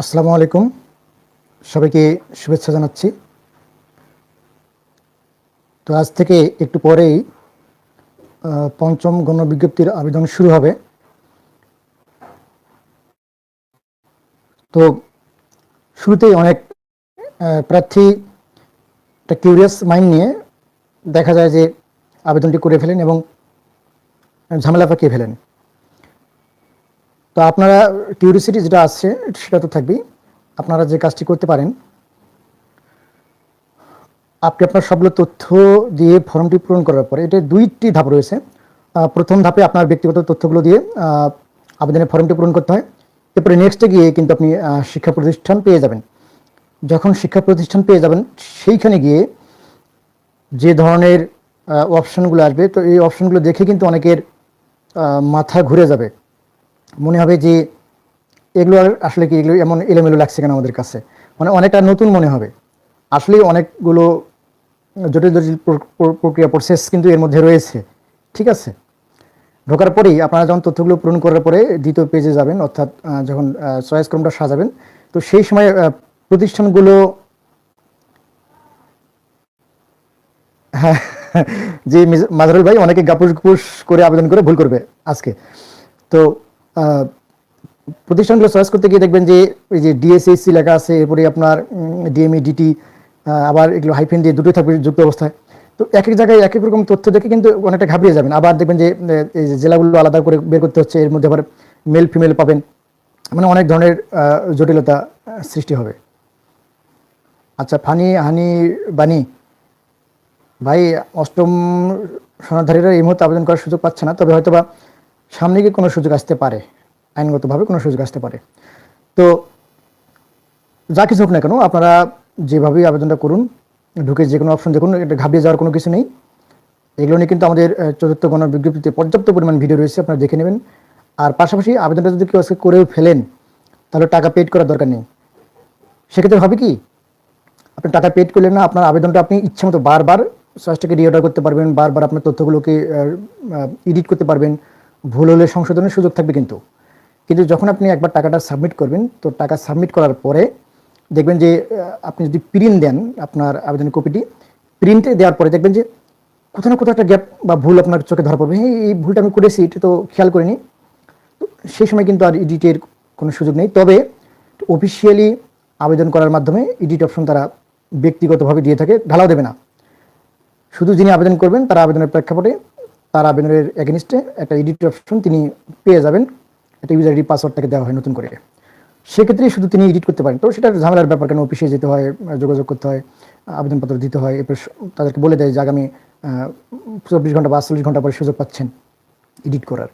আসসালামু আলাইকুম। সবাইকে শুভেচ্ছা জানাচ্ছি। তো আজ থেকে একটু পরেই পঞ্চম গণবিজ্ঞপ্তির আবেদন শুরু হবে। তো শুরুতেই অনেক প্রার্থী একটা কিউরিয়াস মাইন্ড নিয়ে দেখা যায় যে আবেদনটি করে ফেলেন এবং ঝামেলা পাকিয়ে ফেলেন। তো আপনারা কিউরিসিটি যেটা আছে সেটা তো থাকবেই। আপনারা যে কাজটি করতে পারেন, আপনি আপনার সবগুলো তথ্য দিয়ে ফর্মটি পূরণ করার পরে এটা দুইটি ধাপ রয়েছে। প্রথম ধাপে আপনার ব্যক্তিগত তথ্যগুলো দিয়ে আবেদনের ফর্মটি পূরণ করতে হয়। এরপরে নেক্সটে গিয়ে কিন্তু আপনি শিক্ষা প্রতিষ্ঠান পেয়ে যাবেন। যখন শিক্ষা প্রতিষ্ঠান পেয়ে যাবেন, সেইখানে গিয়ে যে ধরনের অপশনগুলো আসবে, তো এই অপশানগুলো দেখে কিন্তু অনেকের মাথা ঘুরে যাবে। মনে হবে যে এগুলো আসলে কি এগুলো এমন এলোমেলো লাগছে কেন আমাদের কাছে? মানে অনেকটা নতুন মনে হবে। আসলেই অনেকগুলো জটিল জটিল প্র- প্র- প্রক্রিয়া প্রসেস কিন্তু এর মধ্যে রয়েছে। ঠিক আছে? ঢোকার পরেই আপনারা যখন তথ্যগুলো পূরণ করার পরে দ্বিতীয় পেজে যাবেন, অর্থাৎ যখন চয়েস ক্রমটা সাজাবেন, তো সেই সময় প্রতিষ্ঠানগুলো হ্যাঁ যে মিজ- মাজারুল ভাই অনেকে গাপুস গুপুস করে আবেদন করে ভুল করবে আজকে। তো প্রতিষ্ঠানগুলো চয়েস করতে গিয়ে দেখবেন যে এই যে ডিএসএসসি লেখা আছে, এরপরে আপনার ডিএমই ডিটি আবার এগুলো হাইফেন দিয়ে দুটোই থাকবে যুক্ত অবস্থায়। তো এক এক জায়গায় এক এক রকম তথ্য দেখে কিন্তু অনেকটা ঘাবড়িয়ে যাবেন। আবার দেখবেন যে জেলাগুলো আলাদা করে বের করতে হচ্ছে, এর মধ্যে আবার মেল ফিমেল পাবেন। মানে অনেক ধরনের জটিলতা সৃষ্টি হবে। আচ্ছা ফানি, হানি, বানি। ভাই, অষ্টম সনধারীরা এই মুহূর্তে আবেদন করার সুযোগ পাচ্ছে না, তবে হয়তোবা সামনে গিয়ে কোনো সুযোগ আসতে পারে, আইনগতভাবে কোনো সুযোগ আসতে পারে। তো যা কিছু হোক না কেন, আপনারা যেভাবেই আবেদনটা করুন, ঢুকে যে কোনো অপশন দেখুন, এটা ঘাবড়িয়ে যাওয়ার কোনো কিছু নেই। এগুলো নিয়ে কিন্তু আমাদের চতুর্থ গণ বিজ্ঞপ্তিতে পর্যাপ্ত পরিমাণ ভিডিও রয়েছে, আপনারা দেখে নেবেন। আর পাশাপাশি আবেদনটা যদি কেউ আজকে করেও ফেলেন, তাহলে টাকা পেড করার দরকার নেই। সেক্ষেত্রে হবে কি, আপনি টাকা পেড করলেন না, আপনার আবেদনটা আপনি ইচ্ছা মতো বারবার চয়েসটাকে রিঅর্ডার করতে পারবেন, বারবার আপনার তথ্যগুলোকে এডিট করতে পারবেন। ভুল হলে সংশোধনের সুযোগ থাকবে কিন্তু। কিন্তু যখন আপনি একবার টাকাটা সাবমিট করবেন, তো টাকা সাবমিট করার পরে দেখবেন যে আপনি যদি প্রিন্ট দেন আপনার আবেদনের কপিটি প্রিন্টে দেওয়ার পরে দেখবেন যে কোথাও না কোথাও একটা গ্যাপ বা ভুল আপনার চোখে ধরা পড়বে। হ্যাঁ এই ভুলটা আমি করেছি, এটা তো খেয়াল করিনি। সেই সময় কিন্তু আর এডিটের কোনো সুযোগ নেই। তবে অফিসিয়ালি আবেদন করার মাধ্যমে এডিট অপশন তারা ব্যক্তিগতভাবে দিয়ে থাকে, ঢালাও দেবে না। শুধু যিনি আবেদন করবেন, তারা আবেদনের প্রেক্ষাপটে তার আবেদনের এগেনিস্টে একটা এডিট অপশন তিনি পেয়ে যাবেন। একটা ইউজার আইডি পাসওয়ার্ড তাকে দেওয়া হয় নতুন করে। সেক্ষেত্রেই শুধু তিনি এডিট করতে পারেন। তো সেটার ঝামেলার ব্যাপার কেন অফিসে যেতে হয়, যোগাযোগ করতে হয়, আবেদনপত্র দিতে হয়, এরপর তাদেরকে বলে দেয় যে আগামী চব্বিশ ঘণ্টা বা আটচল্লিশ ঘণ্টা পরে সুযোগ পাচ্ছেন এডিট করার।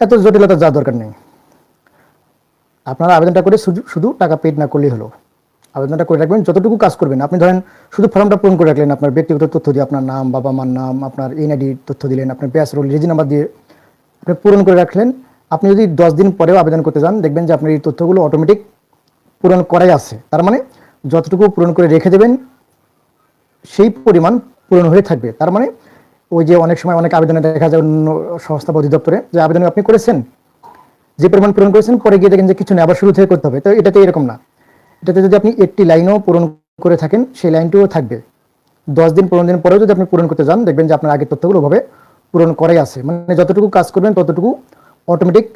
এত জটিলতা যাওয়ার দরকার নেই। আপনারা আবেদনটা করে শুধু টাকা পেড না করলেই হলো। আবেদনটা করে রাখবেন। যতটুকু কাজ করবেন, আপনি ধরেন শুধু ফর্মটা পূরণ করে রাখলেন, আপনার ব্যক্তিগত তথ্য দিয়ে আপনার নাম, বাবা মার নাম, আপনার এনআইডি তথ্য দিলেন, আপনার ব্যাস রোল রেজি নাম্বার দিয়ে আপনি পূরণ করে রাখলেন। আপনি যদি দশ দিন পরেও আবেদন করতে যান, দেখবেন যে আপনার এই তথ্যগুলো অটোমেটিক পূরণ করাই আছে। তার মানে যতটুকু পূরণ করে রেখে দেবেন, সেই পরিমাণ পূরণ হয়ে থাকবে। তার মানে ওই যে অনেক সময় অনেক আবেদনে দেখা যায় অন্য সংস্থা বা অধিদপ্তরে যে আবেদন আপনি করেছেন, যে পরিমাণ পূরণ করেছেন, পরে গিয়ে দেখেন যে কিছু নেই, আবার শুরু থেকে করতে হবে। তো এটাতে এরকম না। এটাতে যদি আপনি একটি লাইনও পূরণ করে থাকেন, সেই লাইনটিও থাকবে। দশ দিন, পনেরো দিন পরেও যদি আপনি পূরণ করতে যান, দেখবেন যে আপনার আগের তথ্যগুলো ওভাবে পূরণ করাই আছে। মানে যতটুকু কাজ করবেন, ততটুকু অটোমেটিক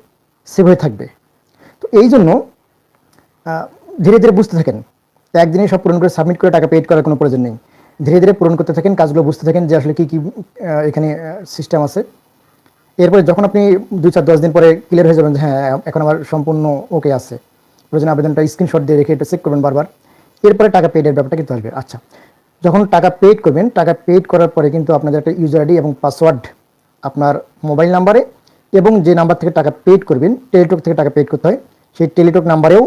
সেভ হয়ে থাকবে। তো এই জন্য ধীরে ধীরে বুঝতে থাকেন। একদিনে সব পূরণ করে সাবমিট করে টাকা পেড করার কোনো প্রয়োজন নেই। ধীরে ধীরে পূরণ করতে থাকেন, কাজগুলো বুঝতে থাকেন যে আসলে কী কী এখানে সিস্টেম আছে। এরপরে যখন আপনি দুই চার দশ দিন পরে ক্লিয়ার হয়ে যাবেন হ্যাঁ এখন আমার সম্পূর্ণ ওকে আছে। প্রয়োজন আবেদনটা স্ক্রিনশট দিয়ে রেখে এটা চেক করবেন বারবার। এরপরে টাকা পেডের ব্যাপারটা কিন্তু আসবে। আচ্ছা যখন টাকা পেড করবেন, টাকা পেড করার পরে কিন্তু আপনাদের একটা ইউজার আইডি এবং পাসওয়ার্ড আপনার মোবাইল নাম্বারে এবং যে নাম্বার থেকে টাকা পেড করবেন টেলিটক থেকে টাকা পেড করতে হয়, সেই টেলিটক নাম্বারেও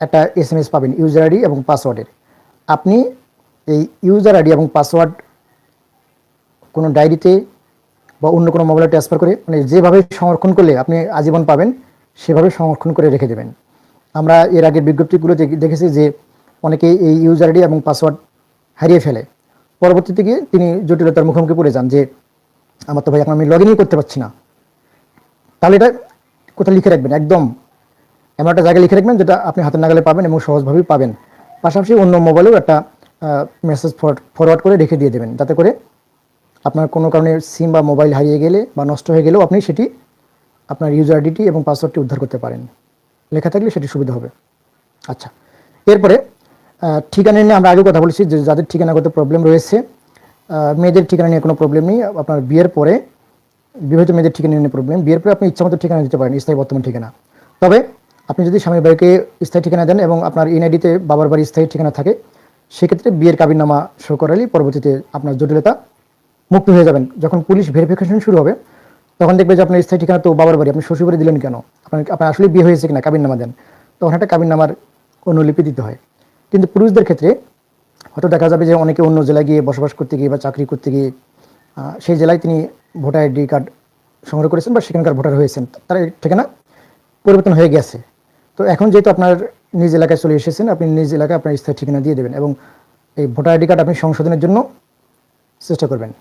একটা এস এম এস পাবেন ইউজার আইডি এবং পাসওয়ার্ডের আপনি এই ইউজার আইডি এবং পাসওয়ার্ড কোনো ডায়েরিতে বা অন্য কোনো মোবাইলে ট্রান্সফার করে মানে যেভাবে সংরক্ষণ করলে আপনি আজীবন পাবেন সেভাবে সংরক্ষণ করে রেখে দেবেন। আমরা এর আগের বিজ্ঞপ্তিগুলো দেখে- দেখেছি যে অনেকে এই ইউজার আইডি এবং পাসওয়ার্ড হারিয়ে ফেলে। পরবর্তীতে গিয়ে তিনি জটিলতার মুখোমুখি পড়ে যান যে, আমার তো ভাই, এখন আমি লগ ইনই করতে পারছি না। তাহলে এটা কোথায় লিখে রাখবেন? একদম এমন একটা জায়গায় লিখে রাখবেন যেটা আপনি হাতের নাগালে পাবেন এবং সহজভাবেই পাবেন। পাশাপাশি অন্য মোবাইলেও একটা মেসেজ ফরওয়ার্ড করে রেখে দিয়ে দেবেন। যাতে করে আপনার কোনো কারণে সিম বা মোবাইল হারিয়ে গেলে বা নষ্ট হয়ে গেলেও আপনি সেটি আপনার ইউজার আইডিটি এবং পাসওয়ার্ডটি উদ্ধার করতে পারেন। লেখা থাকলে সেটি সুবিধা হবে। আচ্ছা এরপরে ঠিকানা নিয়ে আমরা আগে কথা বলেছি যে যাদের ঠিকানাগত প্রবলেম রয়েছে মেয়েদের ঠিকানা নিয়ে কোনো প্রবলেম নেই। আপনার বিয়ের পরে, বিবাহিত মেয়েদের ঠিকানা নিয়ে প্রবলেম বিয়ের পরে আপনি ইচ্ছামতো ঠিকানা দিতে পারেন, স্থায়ী বর্তমান ঠিকানা। তবে, আপনি যদি স্বামী বাড়িকে স্থায়ী ঠিকানা দেন এবং আপনার এনআইডিতে বাবার বাড়ির স্থায়ী ঠিকানা থাকে, সেক্ষেত্রে বিয়ের কাবিননামা শো করালেই পরবর্তীতে আপনার জটিলতা মুক্ত হয়ে যাবেন। যখন পুলিশ ভেরিফিকেশন শুরু হবে তখন দেখবে যে আপনার স্থায়ী ঠিকানা তো বাবার বাড়ি আপনি শ্বশুর বাড়ি দিলেন কেন? আপনার আপনার আসলে বিয়ে হয়েছে কিনা? কাবিননামা দেন। তখন একটা কাবিননামার অনুলিপি দিতে হয়। কিন্তু পুরুষদের ক্ষেত্রে হয়তো দেখা যাবে যে অনেকে অন্য জেলায় গিয়ে বসবাস করতে গিয়ে বা চাকরি করতে গিয়ে সেই জেলায় তিনি ভোটার আইডি কার্ড সংগ্রহ করেছেন বা সেখানকার ভোটার হয়েছেন। তার ঠিকানা পরিবর্তন হয়ে গেছে। তো এখন যেহেতু আপনার নিজ এলাকায় চলে এসেছেন, আপনি নিজ এলাকায় আপনার স্থায়ী ঠিকানা দিয়ে দেবেন এবং এই ভোটার আইডি কার্ড আপনি সংশোধনের জন্য চেষ্টা করবেন।